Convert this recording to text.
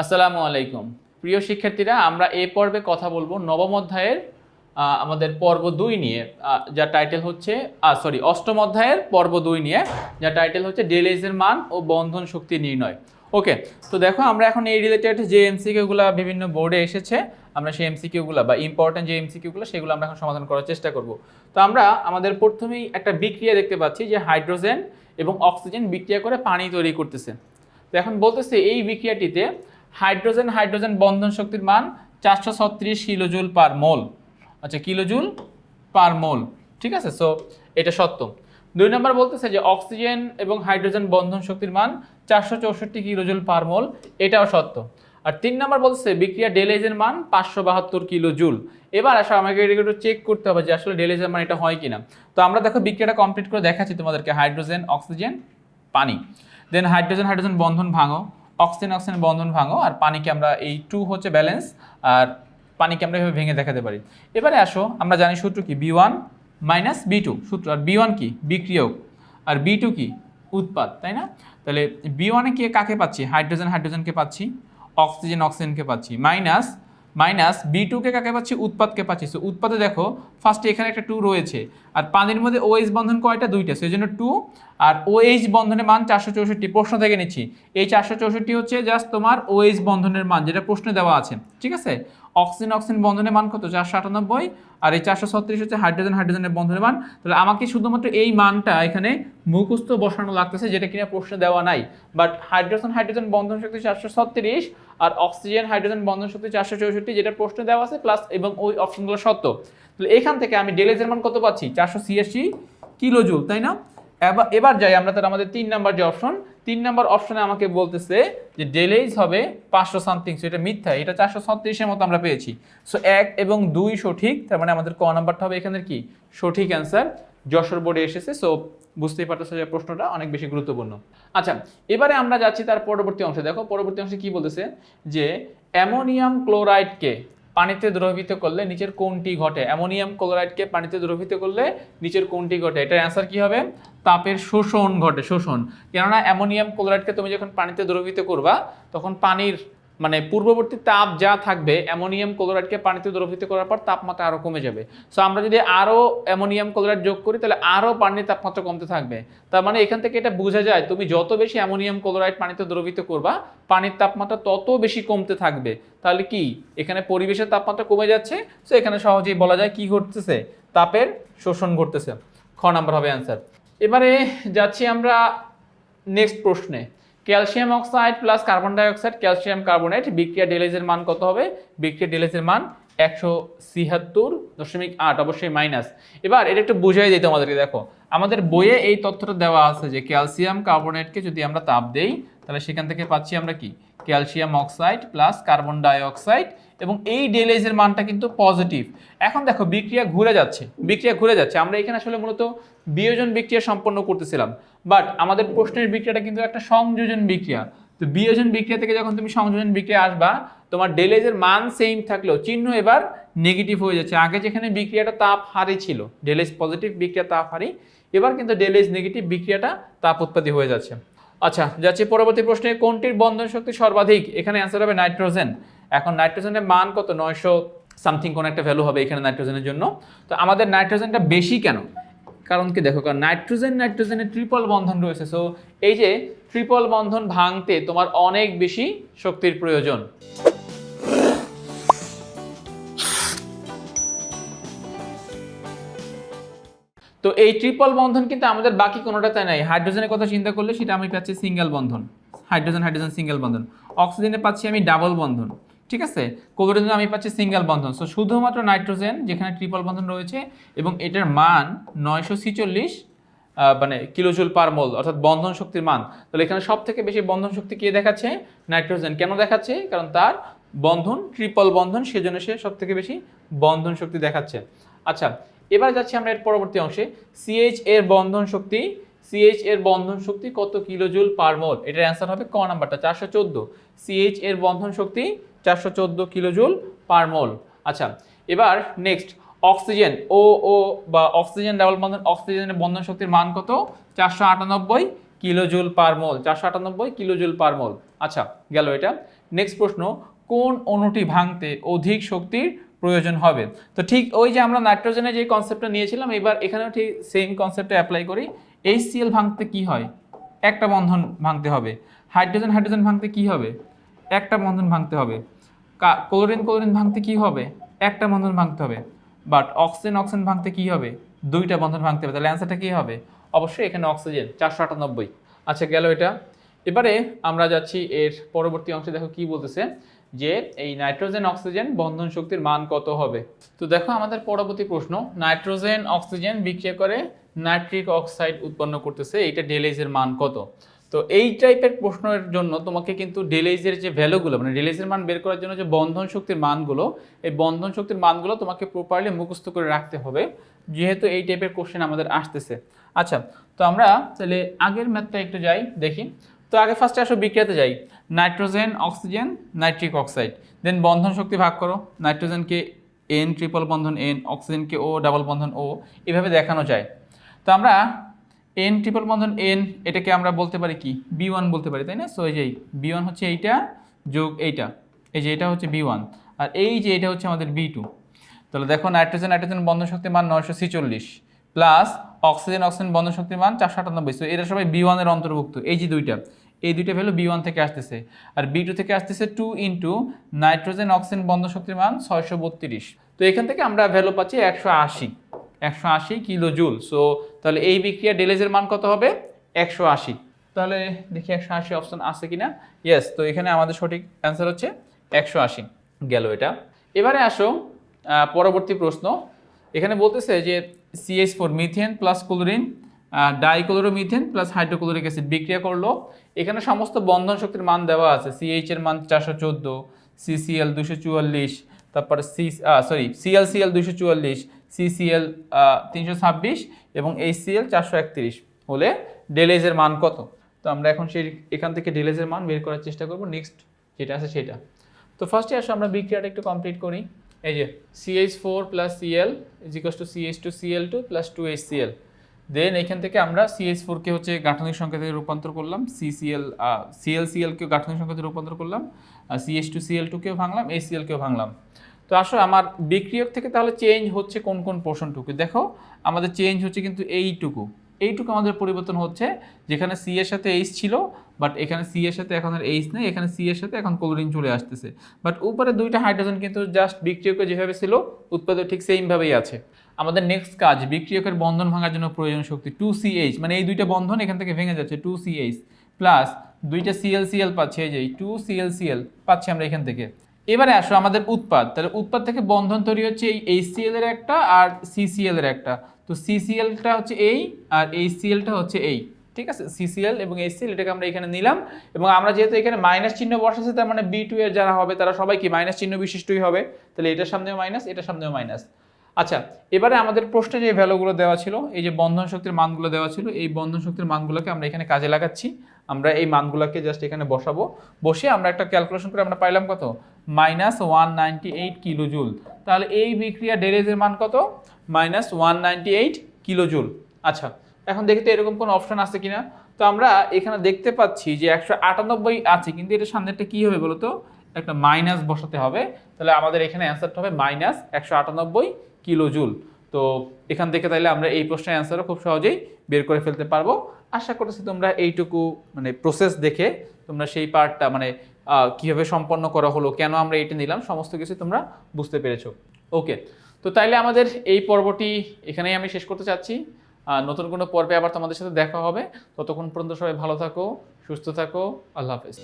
আসসালামু আলাইকুম। প্রিয় শিক্ষার্থীরা, আমরা এ পর্বে কথা বলব নবম অধ্যায়ের আমাদের পর্ব দুই নিয়ে যার টাইটেল হচ্ছে সরি অষ্টম অধ্যায়ের পর্ব দুই নিয়ে যা টাইটেল হচ্ছে ডেলেজের মান ও বন্ধন শক্তি নির্ণয়। ওকে তো দেখো, আমরা এখন এই রিলেটেড যে এমসিকিউগুলো বিভিন্ন বোর্ডে এসেছে, আমরা সেই এমসিকিউগুলো বা ইম্পর্টেন্ট যে এমসিকিউগুলো সেগুলো আমরা এখন সমাধান করার চেষ্টা করব। তো আমরা আমাদের প্রথমেই একটা বিক্রিয়া দেখতে পাচ্ছি যে হাইড্রোজেন এবং অক্সিজেন বিক্রিয়া করে পানি তৈরি করতেছে। তো এখন বলতেছে এই বিক্রিয়াটিতে হাইড্রোজেন হাইড্রোজেন বন্ধন শক্তির মান চারশো ছত্রিশ কিলোজুল পার মোল। আচ্ছা কিলোজুল পার মোল। ঠিক আছে? সো এটা সত্য। দুই নম্বর বলতেছে যে অক্সিজেন এবং হাইড্রোজেন বন্ধন শক্তির মান চারশো চৌষট্টি কিলোজুল পার মোল। এটাও সত্য। আর তিন নম্বর বলতেছে বিক্রিয়া ডেলেজের মান পাঁচশো বাহাত্তর কিলো জুল এবার আসলে আমাকে এটা একটু চেক করতে হবে যে আসলে ডেলেজের মান এটা হয় কিনা। তো আমরা দেখো বিক্রিয়াটা কমপ্লিট করে দেখাচ্ছি তোমাদেরকে। হাইড্রোজেন, অক্সিজেন, পানি। দেন হাইড্রোজেন হাইড্রোজেন বন্ধন ভাঙো। অক্সিজেন অক্সিজেন বন্ধন ভাঙো আর পানিকে আমরা এই টু হচ্ছে ব্যালেন্স আর পানিকে আমরা এভাবে ভেঙে দেখাতে পারি। এবারে আসো, আমরা জানি সূত্র কি? B one minus B two সূত্র, আর বি ওয়ান কি? বিক্রিয়ক। আর বি টু কি? উৎপাদ তাই না? তাহলে বি ওয়ানে কে কাকে পাচ্ছি? হাইড্রোজেন হাইড্রোজেনকে পাচ্ছি? অক্সিজেন অক্সিজেনকে পাচ্ছি। মাইনাস মাইনাস বি টুকে কাকে পাচ্ছি? উৎপাদকে পাচ্ছি। সো উৎপাদে দেখো ফার্স্টে এখানে একটা টু রয়েছে। আর পানির মধ্যে ওএইচ বন্ধন কয়টা? দুইটা। সেই জন্য টু আর ওএইচ বন্ধনের মান চারশো চৌষট্টি। প্রশ্ন থেকে নিচ্ছি। এই চারশো চৌষট্টি হচ্ছে জাস্ট তোমার ওএইচ বন্ধনের মান, যেটা প্রশ্নে দেওয়া আছে। ঠিক আছে? অক্সিজেন অক্সিজেন বন্ধনের মান কত? চারশো আটানব্বই। আর এই চারশো ছত্রিশ হচ্ছে হাইড্রোজেন, হাইড্রোজেনের বন্ধনের মান। তাহলে আমাকে শুধুমাত্র এই মানটা এখানে মুখস্থ বসানো লাগতেছে, যেটা কিনা প্রশ্নে দেওয়া নাই। বাট হাইড্রোজেন হাইড্রোজেন বন্ধন শক্তি চারশো ছত্রিশ আর অক্সিজেন, হাইড্রোজেন বন্ধন শক্তি চারশো চৌষট্টি, যেটা প্রশ্নে দেওয়া আছে প্লাস এবং ওই অপশনগুলো সত্য। তাহলে এখান থেকে আমি ডেলেজের মান কত পাচ্ছি? চারশো ছিয়াশি কিলো জুল তাই না? এবার যাই, আমরা তাহলে আমাদের তিন নাম্বার যে অপশন তিন নাম্বার অপশনে আমাকে বলতেছে যে ডেলেজ হবে পাঁচশো সামথিং সো এটা মিথ্যা, এটা চারশো ছত্রিশের মতো আমরা পেয়েছি। সো এক এবং দুই সঠিক, তার মানে আমাদের ক নাম্বারটা হবে এখানের কি? সঠিক অ্যান্সার যশোর বোর্ডে এসেছে সো বুঝতেই পারতেছে যে প্রশ্নটা অনেক বেশি গুরুত্বপূর্ণ। আচ্ছা এবারে আমরা যাচ্ছি তার পরবর্তী অংশে। দেখো, পরবর্তী অংশে কি বলতেছে? যে অ্যামোনিয়াম ক্লোরাইডকে পানিতে দ্রবীভূত করলে নিচের কোনটি ঘটে? অ্যামোনিয়াম ক্লোরাইডকে পানিতে দ্রবীভূত করলে নিচের কোনটি ঘটে? এটার অ্যান্সার কি হবে? তাপের শোষণ ঘটে, শোষণ। কেননা অ্যামোনিয়াম ক্লোরাইডকে তুমি যখন পানিতে দ্রবীভূত করবা, তখন পানির মানে পূর্ববর্তী তাপ যা থাকবে, অ্যামোনিয়াম ক্লোরাইডকে পানিতে দ্রবীভূত করার পর তাপমাত্রা আরও কমে যাবে। সো আমরা যদি আরও অ্যামোনিয়াম ক্লোরাইড যোগ করি, তাহলে আরও পানির তাপমাত্রা কমতে থাকবে। তার মানে এখান থেকে এটা বোঝা যায়, তুমি যত বেশি অ্যামোনিয়াম ক্লোরাইড পানিতে দ্রবীভূত করবা, পানির তাপমাত্রা তত বেশি কমতে থাকবে। তাহলে কি? এখানে পরিবেশের তাপমাত্রা কমে যাচ্ছে সো এখানে সহজেই বলা যায় কি ঘটতেছে? তাপের শোষণ ঘটতেছে। খ নাম্বার হবে অ্যান্সার এবারে যাচ্ছি আমরা নেক্সট প্রশ্নে। Calcium oxide plus carbon dioxide, calcium carbonate, বিক্রিয়া ডেলেজের মান কত হবে? বিক্রিয়া ডেলেজের মান একশো ছিয়াত্তর দশমিক আট, অবশ্যই মাইনাস। এবার এটা একটু বুঝাই দিই তোমাদেরকে, দেখো। আমাদের বইয়ে এই তথ্যটা দেওয়া আছে যে ক্যালসিয়াম কার্বনেটকে যদি আমরা তাপ দেই তাহলে সেখান থেকে পাচ্ছি আমরা কি? Calcium oxide plus carbon dioxide এবং এই ডেলেজের মানটা কিন্তু পজিটিভ এখন দেখো, বিক্রিয়া ঘুরে যাচ্ছে, বিক্রিয়া ঘুরে যাচ্ছে। আমরা এখানে আসলে মূলত বিয়োজন বিক্রিয়া সম্পন্ন করতেছিলাম। বাট আমাদের প্রশ্নের বিক্রিয়াটা কিন্তু একটা সংযোজন বিক্রিয়া। তো বিয়োজন বিক্রিয়া থেকে যখন তুমি সংযোজন বিক্রিয়া আসবা, তোমার ডেলেজের মান সেম থাকলেও চিহ্ন এবার নেগেটিভ হয়ে যাচ্ছে। আগে যেখানে বিক্রিয়াটা তাপ হারি ছিল ডেলেজ পজিটিভ বিক্রিয়া তাপ হারি এবার কিন্তু ডেলেজ নেগেটিভ বিক্রিয়াটা তাপ উৎপত্তি হয়ে যাচ্ছে। আচ্ছা যাচ্ছি পরবর্তী প্রশ্নে। কোনটির বন্ধন শক্তি সর্বাধিক? এখানে অ্যান্সার হবে নাইট্রোজেন। এখন নাইট্রোজেনের মান কত? নয়শো সামথিং কোনো একটা ভ্যালু হবে এখানে নাইট্রোজেনের জন্য। তো আমাদের নাইট্রোজেনটা বেশি কেন? কারণ কি দেখো, কারণ নাইট্রোজেন, নাইট্রোজেনের ট্রিপল বন্ধন রয়েছে। সো এই যে ট্রিপল বন্ধন ভাঙতে তোমার অনেক বেশি শক্তির প্রয়োজন। তো এই ট্রিপল বন্ধন কিন্তু আমাদের বাকি কোনোটাতে নাই। হাইড্রোজেনের কথা চিন্তা করলে সেটা আমি পাচ্ছি সিঙ্গেল বন্ধন। হাইড্রোজেন হাইড্রোজেন সিঙ্গেল বন্ধন। অক্সিজেনে পাচ্ছি আমি ডাবল বন্ধন। ঠিক আছে? ক্লোরিনে আমি পাচ্ছি সিঙ্গেল বন্ধন। সো শুধুমাত্র নাইট্রোজেন, যেখানে ট্রিপল বন্ধন রয়েছে, এবং এটার মান নয়শো ছিচল্লিশ মানে কিলোজুল পার মোল, অর্থাৎ বন্ধন শক্তির মান। তাহলে এখানে সব থেকে বেশি বন্ধন শক্তি কে দেখাচ্ছে? নাইট্রোজেন। কেন দেখাচ্ছে? কারণ তার বন্ধন ট্রিপল বন্ধন, সেজন্য সে সব থেকে বেশি বন্ধন শক্তি দেখাচ্ছে। আচ্ছা এবার যাচ্ছি আমরা এর পরবর্তী অংশে। সিএইচ এর বন্ধন শক্তি সিএইচ এর বন্ধন শক্তি কত কিলোজুল পার মোল? এটার অ্যান্সার হবে ক নাম্বারটা, চারশো চোদ্দ। সিএইচ এর বন্ধন শক্তি চারশো চোদ্দ কিলোজুল পার মোল। আচ্ছা এবার নেক্সট অক্সিজেন ও ও বা অক্সিজেন ডাবল বন্ধন অক্সিজেনের বন্ধন শক্তির মান কত? চারশো আটানব্বই কিলোজুল পার মোল, চারশো আটানব্বই কিলোজুল পার মোল। আচ্ছা গেল এটা। নেক্সট প্রশ্ন, কোন অণুটি ভাঙতে অধিক শক্তির প্রয়োজন হবে। তো ঠিক ওই যে আমরা নাইট্রোজেনের যে কনসেপ্টটা নিয়েছিলাম, এবার এখানেও ঠিক সেম কনসেপ্টে অ্যাপ্লাই করি। এইচসিএল ভাঙতে কি হয়? একটা বন্ধন ভাঙতে হবে। হাইড্রোজেন হাইড্রোজেন ভাঙতে কি হবে? একটা বন্ধন ভাঙতে হবে। ক্লোরিন ক্লোরিন ভাঙতে কি হবে? একটা বন্ধন ভাঙতে হবে। বাট অক্সিজেন অক্সিজেন ভাঙতে কি হবে? দুইটা বন্ধন ভাঙতে হবে। তাহলে অ্যান্সারটা কি হবে? অবশ্যই এখানে অক্সিজেন চারশো আটানব্বই। আচ্ছা গেল এটা। এবারে আমরা যাচ্ছি এর পরবর্তী অংশে। দেখো কি বলতেছে? যে এই নাইট্রোজেন অক্সিজেন বন্ধন শক্তির মান কত হবে? তো দেখো আমাদের পরবর্তী প্রশ্ন, নাইট্রোজেন অক্সিজেন বিক্রিয়া করে নাইট্রিক অক্সাইড উৎপন্ন করতেছে, এইটা ডেলেজের মান কত? তো এই টাইপের প্রশ্নের জন্য তোমাকে কিন্তু ডেলেজের যে ভ্যালুগুলো মানে ডেলেজের মান বের করার জন্য যে বন্ধন শক্তির মানগুলো, এই বন্ধন শক্তির মানগুলো তোমাকে প্রপারলি মুখস্থ করে রাখতে হবে, যেহেতু এই টাইপের কোশ্চেন আমাদের আসতেছে। আচ্ছা তো আমরা তাহলে আগের ম্যাথটা একটু যাই, দেখি। তো আগে ফার্স্টে আসো বিক্রিয়াতে যাই। Nitrogen, oxygen, nitric oxide. Then বন্ধন শক্তি ভাগ করো। নাইট্রোজেনকে এন ট্রিপল বন্ধন এন অক্সিজেনকে ও ডাবল বন্ধন ও এভাবে দেখানো যায়। তো আমরা এন ট্রিপল বন্ধন এন এটাকে আমরা বলতে পারি কি? বি ওয়ান বলতে পারি, তাই না? সো এই যে বি ওয়ান হচ্ছে এইটা যোগ এইটা। এই যে এটা হচ্ছে বি ওয়ান আর এই যে এটা হচ্ছে আমাদের বি টু তাহলে দেখো নাইট্রোজেন নাইট্রোজেন বন্ধন শক্তির মান নয়শো প্লাস অক্সিজেন অক্সিজেন বন্ধন শক্তির মান চারশো আটানব্বই। সো এরা সবাই বি ওয়ানের অন্তর্ভুক্ত, এই যে দুইটা। এই দুইটা ভ্যালু বি ওয়ান থেকে আসতেছে। আর বি টু থেকে আসতেছে টু ইন্টু নাইট্রোজেন অক্সিজেন বন্ধন শক্তির মান ছয়শো বত্রিশ। তো এখান থেকে আমরা ভ্যালু পাচ্ছি একশো আশি। একশো আশি কিলো জুল সো তাহলে এই বিক্রিয়া ডেলেজের মান কত হবে? একশো আশি। তাহলে দেখি একশো আশি অপশন আছে কি না ইয়েস তো এখানে আমাদের সঠিক অ্যান্সার হচ্ছে একশো আশি। গেল এটা। এবারে আসো পরবর্তী প্রশ্ন। এখানে বলতেছে যে C H four methane plus chlorine dichloromethane plus hydrochloric acid বিক্রিয়া করল। এখানে সমস্ত বন্ধন শক্তির মান দেওয়া আছে। সিএইচ এর মান চারশো চোদ্দ সিসিএল দুশো চুয়াল্লিশ, তারপরে সি সরি সিএলসিএল দুশো চুয়াল্লিশ সিসিএল তিনশো ছাব্বিশ এবং এইচসিএল চারশো একত্রিশ। হলে ডেলেজের মান কত? তো আমরা এখন সেই এখান থেকে ডেলেজের মান বের করার চেষ্টা করব। নেক্সট যেটা আছে সেটা। তো ফার্স্টে আসো, আমরা বিক্রিয়াটা একটু কমপ্লিট করি। এই যে C H four plus C L is equals to C H two C L two plus two H C L then এখান থেকে আমরা সিএইচ ফোরকে হচ্ছে গাঠনিক সংখ্যা থেকে রূপান্তর করলাম সিসিএল সিএল সিএলকেও গাঠনিক সংখ্যা থেকে রূপান্তর করলাম সিএইচ টু সিএল টুকেও ভাঙলাম এই সিএলকেও ভাঙলাম। তো আসলে আমার বিক্রিয়ক থেকে তাহলে চেঞ্জ হচ্ছে কোন কোন পোর্শনটুকু দেখো, আমাদের চেঞ্জ হচ্ছে কিন্তু এইটুকু। এইটুকু আমাদের পরিবর্তন হচ্ছে, যেখানে সি এর সাথে এইচ ছিল বাট এখানে সি এর সাথে এখন আর এইচ নেই, এখানে সি এর সাথে এখন ক্লোরিন চলে আসতেছে। বাট উপরে দুইটা হাইড্রোজেন কিন্তু জাস্ট বিক্রিয়কে যেভাবে ছিল উৎপাদক ঠিক সেইমভাবেই আছে। আমাদের নেক্সট কাজ, বিক্রিয়কের বন্ধন ভাঙার জন্য প্রয়োজন শক্তি টু সিএইচ মানে এই দুইটা বন্ধন এখান থেকে ভেঙে যাচ্ছে টু সিএইচ প্লাস দুইটা সিএলসিএল পাচ্ছে, এই যে টু সিএলসিএল পাচ্ছি আমরা এখান থেকে। এবারে আসো আমাদের উৎপাদ। তাহলে উৎপাদ থেকে বন্ধন তৈরি হচ্ছে এই এইচসিএল এর একটা আর সিসিএল এর একটা। তো সিসিএলটা হচ্ছে এই আর এইচসিএলটা হচ্ছে এই। ঠিক আছে? সিসিএল এবং এইচসিএল এটাকে আমরা এখানে নিলাম। এবং আমরা যেহেতু এখানে মাইনাস চিহ্ন বসাচ্ছি তার মানে বি টু এর যারা হবে, তারা সবাই কি মাইনাস চিহ্ন বিশিষ্টই হবে? তাহলে এটার সামনেও মাইনাস এটার সামনেও মাইনাস আচ্ছা এবারে আমাদের প্রশ্নে যে ভ্যালুগুলো দেওয়া ছিল, এই যে বন্ধন শক্তির মানগুলো দেওয়া ছিল, এই বন্ধন শক্তির মানগুলোকে আমরা এখানে কাজে লাগাচ্ছি। আমরা এই মানগুলোকে জাস্ট এখানে বসাবো। বসে আমরা একটা ক্যালকুলেশন করে আমরা পাইলাম কত? Minus one ninety eight kilo joule তাহলে এই বিক্রিয়া ডেরেজের মান কত? Minus one ninety eight kilo joule আচ্ছা এখন দেখি তো এরকম কোনো অপশন আছে কিনা? তো আমরা এখানে দেখতে পাচ্ছি যে একশো আটানব্বই আছে, কিন্তু এটা সামনেটা কী হবে বলো তো একটা মাইনাস বসাতে হবে। তাহলে আমাদের এখানে অ্যান্সারটা হবে মাইনাস একশো আটানব্বই কিলো জুল তো এখান থেকে তাইলে আমরা এই প্রশ্নের অ্যান্সারও খুব সহজেই বের করে ফেলতে পারব। আশা করছি তোমরা এইটুকু মানে প্রসেস দেখে তোমরা সেই পার্টটা মানে কীভাবে সম্পন্ন করা হলো, কেন আমরা এইটা নিলাম, সমস্ত কিছু তোমরা বুঝতে পেরেছ। ওকে তো তাইলে আমাদের এই পর্বটি এখানেই আমি শেষ করতে চাচ্ছি। নতুন কোনো পর্বে আবার তোমাদের সাথে দেখা হবে। ততক্ষণ পর্যন্ত সবাই ভালো থাকো, সুস্থ থাকো, আল্লাহ হাফেজ।